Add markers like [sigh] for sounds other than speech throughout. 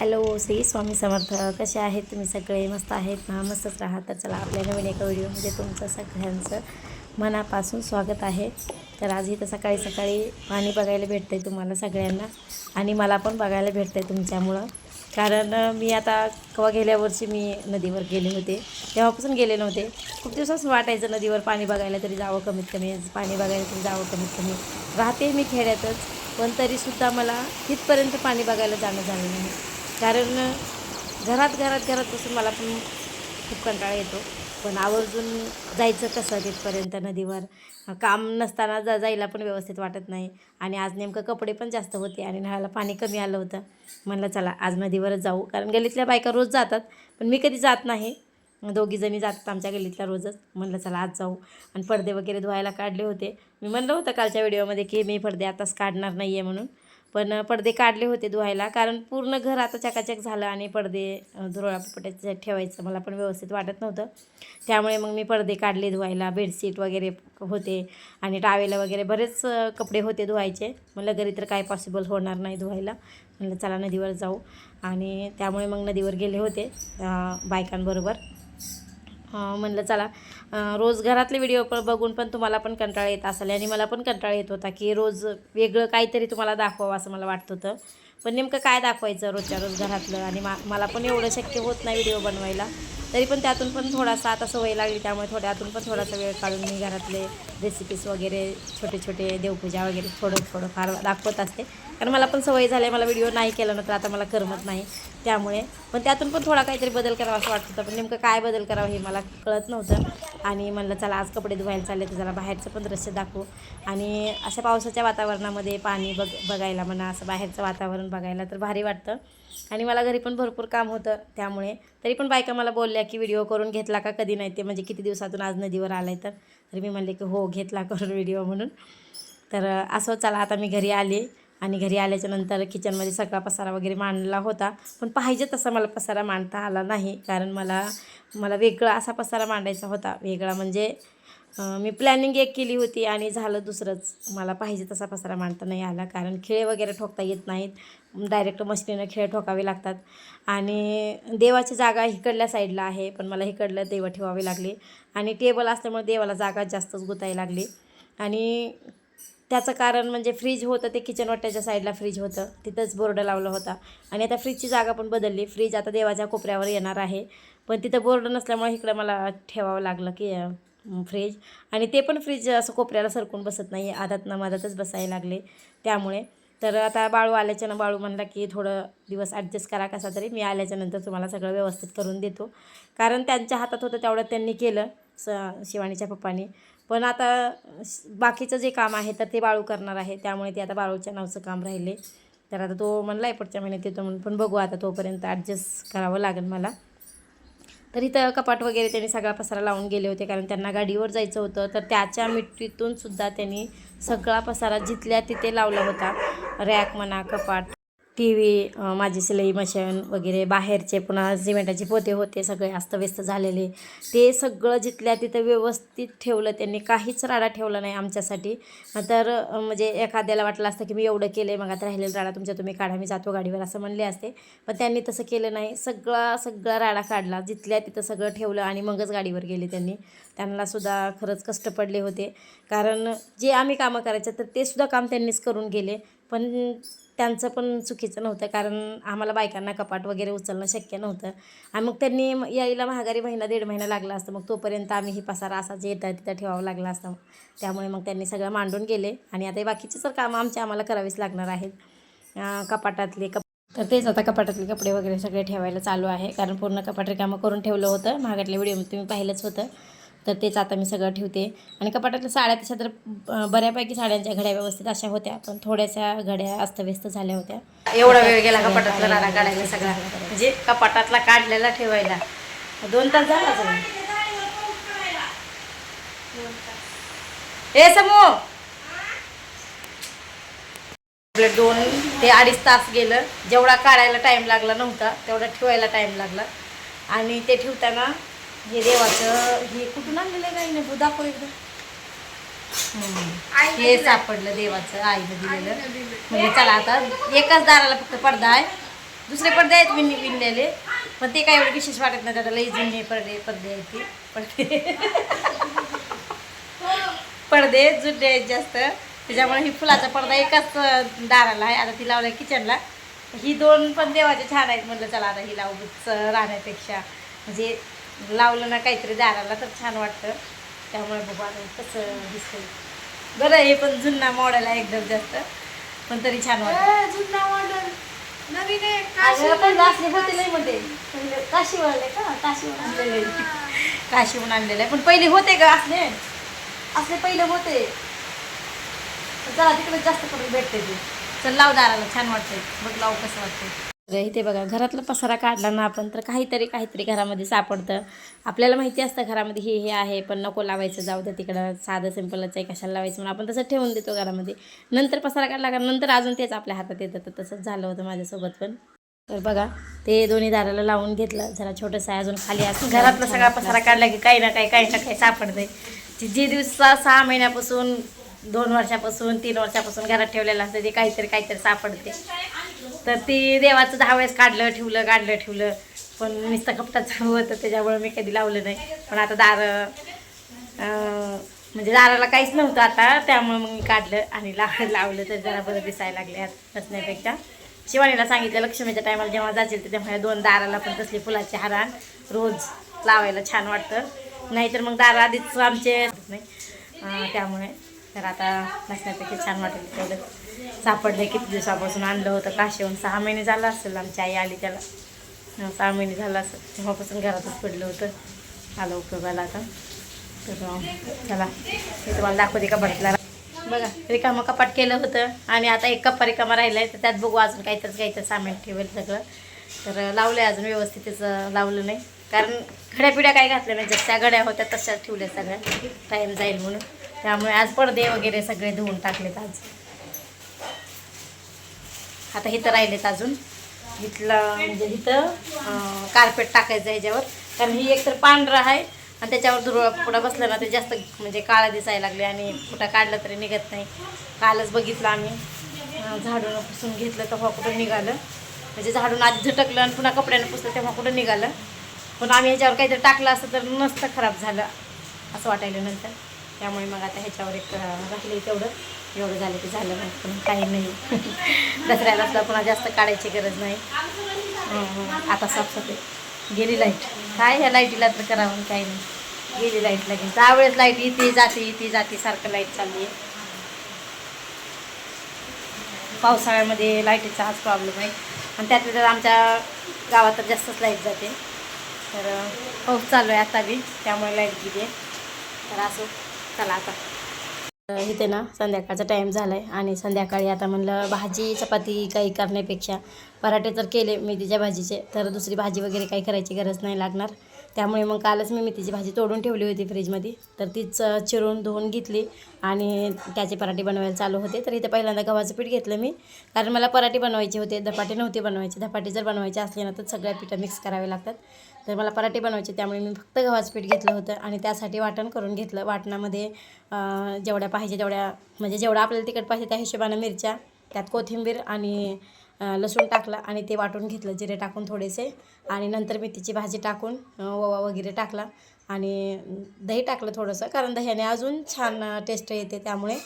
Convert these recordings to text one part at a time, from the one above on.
Hello Shri Swami समर्थ. कसे आहेत तुम्ही सगळे? मस्त आहेत ना? मस्तच राहा. तर चला आपल्या नवीन एका व्हिडिओमध्ये तुमचं सगळ्यांचं मनापासून स्वागत आहे. तर आज इथं सकाळी सकाळी पाणी बघायला भेटतं आहे तुम्हाला सगळ्यांना आणि मला पण बघायला भेटतं आहे तुमच्यामुळं. कारण मी आता केव्हा गेल्या वर्षी मी नदीवर गेले होते. तेव्हापासून गेले नव्हते. खूप दिवसाच वाटायचं नदीवर पाणी बघायला तरी जावं कमीत कमी पाणी बघायला तरी जावं कमीत कमी राहते मी खेड्यातच पण तरीसुद्धा मला तिथपर्यंत पाणी बघायला जाणं झालं नाही. कारण घरात घरात घरात बसून मला पण खूप कंटाळा येतो. पण आवर्जून जायचं कसं तिथपर्यंत नदीवर? काम नसताना जा जायला पण व्यवस्थित वाटत नाही. आणि आज नेमकं कपडे पण जास्त होते आणि नळाला पाणी कमी आलं होतं. म्हणलं चला आज नदीवरच जाऊ. कारण गल्लीतल्या बायका रोज जातात पण मी कधी जात नाही. दोघीजणी जातात आमच्या गल्लीतल्या रोजच. म्हणलं चला आज जाऊ. आणि पडदे वगैरे धुवायला काढले होते. मी म्हणलं होतं कालच्या व्हिडिओमध्ये की मी पडदे आताच काढणार नाही आहे म्हणून. पण पडदे काढले होते धुवायला. कारण पूर्ण घर आता चकाचक झालं आणि पडदे धुरळापट्याचे ठेवायचं मला पण व्यवस्थित वाटत नव्हतं. त्यामुळे मग मी पडदे काढले धुवायला बेडशीट वगैरे होते आणि टावेला वगैरे बरेच कपडे होते धुवायचे. म्हणलं घरी तर काय पॉसिबल होणार नाही धुवायला. म्हणलं चला नदीवर जाऊ. आणि त्यामुळे मग नदीवर गेले होते बायकांबरोबर. म्हणलं चला रोज घरातले व्हिडिओ पण बघून पण तुम्हाला पण कंटाळा येत असेल. आणि मला पण कंटाळा येत होता की रोज वेगळं काहीतरी तुम्हाला दाखवावं असं मला वाटत होतं. पण नेमकं काय दाखवायचं रोजच्या रोज घरातलं? आणि मा मला पण एवढं शक्य होत नाही व्हिडिओ बनवायला. तरी पण त्यातून पण थोडासा आता सवय लागली त्यामुळे थोड्यातून पण थोडासा वेळ काढून मी घरातले रेसिपीज वगैरे छोटे छोटे देवपूजा वगैरे थोडं थोडं फार दाखवत असते. कारण मला पण सवय झाली आहे मला व्हिडिओ नाही केला ना तर आता मला करमत नाही त्यामुळे. पण त्यातून पण थोडा काहीतरी बदल करावा असं वाटत होतं पण नेमकं काय बदल करावं हे मला कळत नव्हतं. आणि म्हणलं चला आज कपडे धुवायला चालले तर जरा बाहेरचं पण दृश्य दाखवू. आणि अशा पावसाच्या वातावरणामध्ये पाणी बघ बघायला म्हणा असं बाहेरचं वातावरण बघायला तर भारी वाटतं. आणि मला घरी पण भरपूर काम होतं त्यामुळे. तरी पण बायका मला बोलल्या की व्हिडिओ करून घेतला का कधी नाही? ते म्हणजे किती दिवसातून आज नदीवर आला आहे तर. तरी मी म्हणले की हो घेतला करून व्हिडिओ म्हणून. तर असं चला आता मी घरी आले. आणि घरी आल्याच्यानंतर किचनमध्ये सगळा पसारा वगैरे मांडला होता. पण पाहिजे तसा मला पसारा मांडता आला नाही. कारण मला मला वेगळा असा पसारा मांडायचा होता. वेगळा म्हणजे मी प्लॅनिंग एक केली होती आणि झालं दुसरंच. मला पाहिजे तसा पसारा मांडता नाही आला कारण खिळे वगैरे ठोकता येत नाहीत. डायरेक्ट मशीनीनं खिळे ठोकावे लागतात. आणि देवाची जागा इकडल्या साईडला आहे पण मला इकडलं देव ठेवावे लागले. आणि टेबल असल्यामुळे देवाला जागा जास्तच गुतायला लागली. आणि त्याचं कारण म्हणजे फ्रीज होतं ते किचन वाट्याच्या साईडला फ्रीज होतं. तिथंच बोर्ड लावला होता. आणि आता फ्रीजची जागा पण बदलली. फ्रीज आता देवाच्या कोपऱ्यावर येणार आहे. पण तिथं बोर्ड नसल्यामुळे इकडं मला ठेवावं लागलं की फ्रीज आणि ते पण फ्रीज असं कोपऱ्याला सरकून बसत नाही आदातनं मधातच बसायला लागले त्यामुळे. तर आता बाळू आल्याच्यानं बाळू म्हणला की थोडं दिवस ॲडजस्ट करा कसा तरी. मी आल्याच्यानंतर तुम्हाला सगळं व्यवस्थित करून देतो. कारण त्यांच्या हातात होतं तेवढं त्यांनी केलं स शिवानीच्या पप्पानी. पण आता श- बाकीचं जे काम आहे तर ते बाळू करणार आहे. त्यामुळे ते आता बाळूच्या नावचं काम राहिले. तर आता तो म्हणला आहे पुढच्या महिन्यात येतो म्हणून. पण बघू आता तोपर्यंत ॲडजस्ट करावं लागेल मला. तर इथं कपाट वगैरे त्यांनी सगळा पसारा लावून गेले होते कारण त्यांना गाडीवर जायचं होतं. तर त्याच्या मिट्टीतून सुद्धा त्यांनी सगळा पसारा जिथल्या तिथे लावला होता. रॅक म्हणा कपाट. टी व्ही माझी सिलाई मशीन वगैरे बाहेरचे पुन्हा सिमेंटाचे पोते होते सगळे अस्तव्यस्त झालेले. ते सगळं जिथल्या तिथं व्यवस्थित ठेवलं त्यांनी काहीच राडा ठेवला नाही आमच्यासाठी. तर म्हणजे एखाद्याला वाटलं असतं की मी एवढं केलं आहे मग आता राहिलेलं राडा तुमच्या तुम्ही काढा मी जातो गाडीवर असं म्हणले असते. पण त्यांनी तसं केलं नाही. सगळा सगळा राडा काढला जिथल्या तिथं सगळं ठेवलं आणि मगच गाडीवर गेले त्यांनी. त्यांना सुद्धा खरंच कष्ट पडले होते. कारण जे आम्ही कामं करायचं तर ते सुद्धा काम त्यांनीच करून गेले. पण त्यांचं पण चुकीचं नव्हतं कारण आम्हाला बायकांना कपाट वगैरे उचलणं शक्य नव्हतं. आणि मग त्यांनी यायला महागारी महिना दीड महिना लागला असतं मग तोपर्यंत आम्ही ही पसारा असा जे येतं तिथं ठेवावं लागला असतं. त्यामुळे मग त्यांनी सगळं मांडून गेले. आणि आता बाकीचे तर कामं आमचे आम्हाला करावीच लागणार आहेत. कपाटातले कप तर तेच आता कपाटातले कपडे वगैरे सगळे ठेवायला चालू आहे. कारण पूर्ण कपाट कामं करून ठेवलं होतं. महागातल्या व्हिडिओमध्ये तुम्ही पाहिलंच होतं. तर तेच आता मी सगळं ठेवते. आणि कपाटातल्या साड्या तशा तर बऱ्यापैकी साड्यांच्या घड्या व्यवस्थित अशा होत्या पण थोड्याशा घड्या अस्तव्यस्त झाल्या होत्या. एवढा वेळ गेला कपाटातला राडा काढायला सगळा. म्हणजे कपाटातला काढलेला ठेवायला. दोन तास झाला असेल. हे समू! दोन ते अडीच तास गेलं. जेवढा काढायला टाइम लागला नव्हता तेवढा ठेवायला टाइम लागला. आणि ते ठेवताना हे देवाचं हे कुठून आणलेलं आहे काही नाही दाखव एकदा. हे सापडलं देवाचं आईनं दिलेलं. म्हणजे चला आता एकाच दाराला फक्त पडदा आहे. दुसरे पडदे आहेत विण विणलेले. पण ते काय एवढे विशेष वाटत नाही त्याला लई जुने पडदे पडदे आहेत ते. पडदे. पडदे जुने आहेत जास्त. त्याच्यामुळे ही फुलाचा पडदा एकाच दाराला आहे. आता ती लावलाय किचनला. ही दोन पण देवाचे छान आहेत म्हणलं चला आता ही लावूच राहण्यापेक्षा. म्हणजे लावलं ना काहीतरी दाराला तर छान वाटतं. त्यामुळे बघू कसं दिसतंय. बरं हे पण जुना मॉडेल आहे एकदम जास्त. पण तरी छान वाटतं. जुना मॉडेल नवीन पहिले काशीवाले का? काशीवरून आणलेले. काशीवरून आणलेले आहे. पण पहिले होते का असले. असले पहिले होते. चला तिकडे जास्त करून भेटते ते. चल लाव दाराला. छान वाटतंय. बघ लाव कसं वाटतंय. म्हणजे इथे बघा घरातला पसारा काढला ना आपण तर काहीतरी काहीतरी घरामध्ये सापडतं. आपल्याला माहिती असतं घरामध्ये हे हे आहे पण नको लावायचं जाऊ द्या तिकडं साधं सिंपलच आहे कशाला लावायचं म्हणून. आपण तसं ठेवून देतो घरामध्ये. नंतर पसारा काढला का नंतर अजून तेच आपल्या हातात येतं. तर तसंच झालं होतं माझ्यासोबत पण. तर बघा ते दोन्ही दाराला लावून घेतलं. जरा छोटंसं आहे अजून खाली असून घरातला सगळा पसारा काढला की काही ना काही काही ना काही सापडतंय. जे- जे सहा महिन्यापासून दोन वर्षापासून तीन वर्षापासून घरात ठेवलेलं असतं ते काहीतरी काहीतरी सापडते तर ती देवाचं दहा वेळेस काढलं ठेवलं काढलं ठेवलं. पण नुसतं कपटाचं होतं त्याच्यामुळे मी कधी लावलं नाही. पण आता दार म्हणजे दाराला काहीच नव्हतं आता त्यामुळे मग मी काढलं आणि लाव लावलं तर जरा बरं दिसायला लागले आत नसण्यापेक्षा शिवानीला सांगितलं लक्ष्मीच्या टायमाला जेव्हा जातील तर तेव्हा दोन दाराला पण तसली फुलाचे हारान रोज लावायला छान वाटतं. नाहीतर मग दार आधीच आमचे नाही. त्यामुळे तर आता नसण्यापेक्षा छान वाटेल तेवढं. सापडले किती दिवसापासून आणलं होतं काशीहून सहा महिने झालं असेल आमची आई आली त्याला. सहा महिने झाला असेल. तेव्हापासून घरातच पडलं होतं. आलं उपयोगाला आता. तर चला. मी तुम्हाला दाखवते कपाटातला बघा रिकामं कपाट केलं होतं. आणि आता एक कप्पा रिकामा राहिला आहे तर त्यात बघू अजून काहीतरी काहीतरी सामान ठेवेल सगळं. तर लावलं आहे अजून व्यवस्थित त्याचं लावलं नाही. कारण घड्या पिढ्या काय घातल्या नाही जशा घड्या होत्या तशाच ठेवल्या सगळ्या. टाईम जाईल म्हणून. त्यामुळे आज पडदे वगैरे सगळे धुवून टाकलेत आज. आता इथं राहिलेत अजून. इथलं म्हणजे इथं कार्पेट टाकायचं ह्याच्यावर कारण ही एकतर पांढरा आहे आणि त्याच्यावर दुर्वा पुढं बसलं ना ते जास्त म्हणजे काळा दिसायला लागले आणि कुठं काढलं तरी निघत नाही. कालच बघितलं आम्ही. झाडून पुसून घेतलं तेव्हा कुठं निघालं. म्हणजे झाडून आधी झटकलं आणि पुन्हा कपड्यानं पुसलं तेव्हा कुठं निघालं. पण आम्ही ह्याच्यावर काहीतरी टाकलं असतं तर नसतं खराब झालं असं वाटायलं नंतर. त्यामुळे मग आता ह्याच्यावर एक राहिले तेवढं एवढं झालं की झालं नाही. पण काही नाही. [laughs] दसऱ्याला असला पुन्हा जास्त काढायची गरज नाही. आता साफसफाई. गेली लाइट काय ह्या लाईटीला तर करावं काही नाही. गेली लाइट लगेच. त्यावेळेस लाइट येते जाते येते जाते सारखं लाइट चालली आहे. पावसाळ्यामध्ये लाईटीचा हाच प्रॉब्लेम आहे. आणि त्यातल्या त्यात आमच्या गावात तर जास्तच लाइट जाते. तर पाऊस चालू आहे आता बी. त्यामुळे लाइट गेली आहे. तर असो. चला आता. तर इथे ना संध्याकाळचा टाईम झाला आहे आणि संध्याकाळी आता म्हणलं भाजी चपाती काही करण्यापेक्षा पराठे तर केले मेथीच्या भाजीचे तर दुसरी भाजी वगैरे काही करायची गरज नाही लागणार. त्यामुळे मग कालच मी मेथीची भाजी तोडून ठेवली होती फ्रीजमध्ये. तर तीच चिरून धुवून घेतली आणि त्याचे पराठे बनवायला चालू होते. तर इथे पहिल्यांदा गव्हाचं पीठ घेतलं मी. कारण मला पराठे बनवायचे होते धपाटे नव्हते बनवायचे. धपाटे जर बनवायचे असले ना तर सगळ्या पिठं मिक्स करावे लागतात. तर मला पराठे बनवायचे त्यामुळे मी फक्त गव्हाचं पीठ घेतलं होतं आणि त्यासाठी वाटण करून घेतलं. वाटणामध्ये जेवढ्या पाहिजे तेवढ्या म्हणजे जेवढं आपल्याला तिखट पाहिजे त्या हिशोबानं मिरच्या त्यात कोथिंबीर आणि लसूण टाकला आणि ते वाटून घेतलं जिरे टाकून थोडेसे. आणि नंतर मेथीची भाजी टाकून ओवा वगैरे टाकला. आणि दही टाकलं थोडंसं कारण दह्याने अजून छान टेस्ट येते त्यामुळे.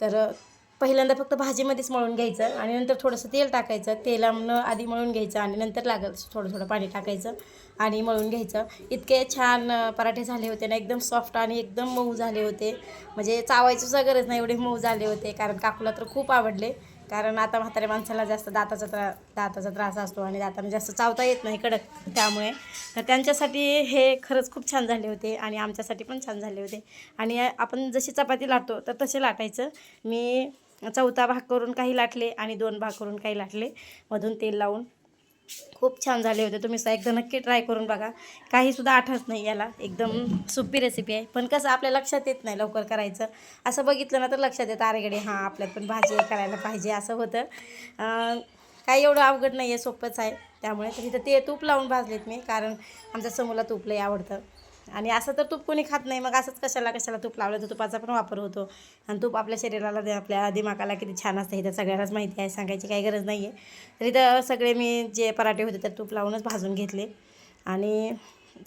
तर पहिल्यांदा फक्त भाजीमध्येच मळून घ्यायचं आणि नंतर थोडंसं तेल टाकायचं. तेलानं आधी मळून घ्यायचं आणि नंतर लागल थोडं थोडं पाणी टाकायचं आणि मळून घ्यायचं. इतके छान पराठे झाले होते ना एकदम सॉफ्ट आणि एकदम मऊ झाले होते. म्हणजे चावायचीच गरज नाही एवढे मऊ झाले होते कारण काकूला तर खूप आवडले. कारण आता म्हाताऱ्या माणसाला जास्त दाताचा त्रा दाताचा त्रास असतो आणि दाताने जास्त चावता येत नाही कडक त्यामुळे. तर त्यांच्यासाठी हे खरंच खूप छान झाले होते आणि आमच्यासाठी पण छान झाले होते. आणि आपण जशी चपाती लाटतो तर तसे लाटायचं. मी चौथा भाग करून काही लाटले आणि दोन भाग करून काही लाटले. मधून तेल लावून खूप छान झाले होते. तुम्ही एकदा नक्की ट्राय करून बघा. काहीसुद्धा आठवत नाही याला. एकदम सोपी रेसिपी आहे. पण कसं आपल्या लक्षात येत नाही लवकर करायचं. असं बघितलं ना तर लक्षात येतं अरेगडे हां आपल्यात पण भाजी करायला पाहिजे असं होतं. काही एवढं अवघड नाही आहे सोपंच आहे. त्यामुळे तर इथं ते तूप लावून भाजलेत मी कारण आमच्या समूला तूप लई आवडतं. आणि असं तर तूप कोणी खात नाही. मग असंच कशाला कशाला तूप लावलं तर तुपाचा पण वापर होतो. आणि तूप आपल्या शरीराला आपल्या दिमागाला किती छान असतं. हे तर सगळ्यांनाच माहिती आहे सांगायची काही गरज नाही आहे तरी तर सगळे मी जे पराठे होते तर तूप लावूनच भाजून घेतले. आणि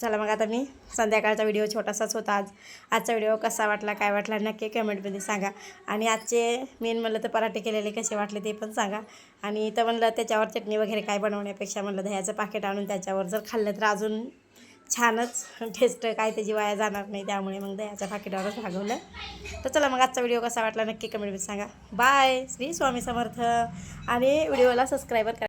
चला मग आता मी संध्याकाळचा व्हिडिओ छोटासाच होता आज. आजचा व्हिडिओ कसा वाटला काय वाटला नक्की कमेंटमध्ये सांगा. आणि आजचे मेन म्हणलं तर पराठे केलेले कसे वाटले ते पण सांगा. आणि इथं म्हणलं त्याच्यावर चटणी वगैरे काय बनवण्यापेक्षा म्हणलं दह्याचं पाकिट आणून त्याच्यावर जर खाल्लं तर अजून छानच टेस्ट काय त्याची वाया जाणार नाही त्यामुळे मग दह्याच्या पाकिटावरच भागवलं. तर चला मग आजचा व्हिडिओ कसा वाटला नक्की कमेंटमध्ये सांगा. बाय श्री स्वामी समर्थ. आणि व्हिडिओला सबस्क्राईबर करा.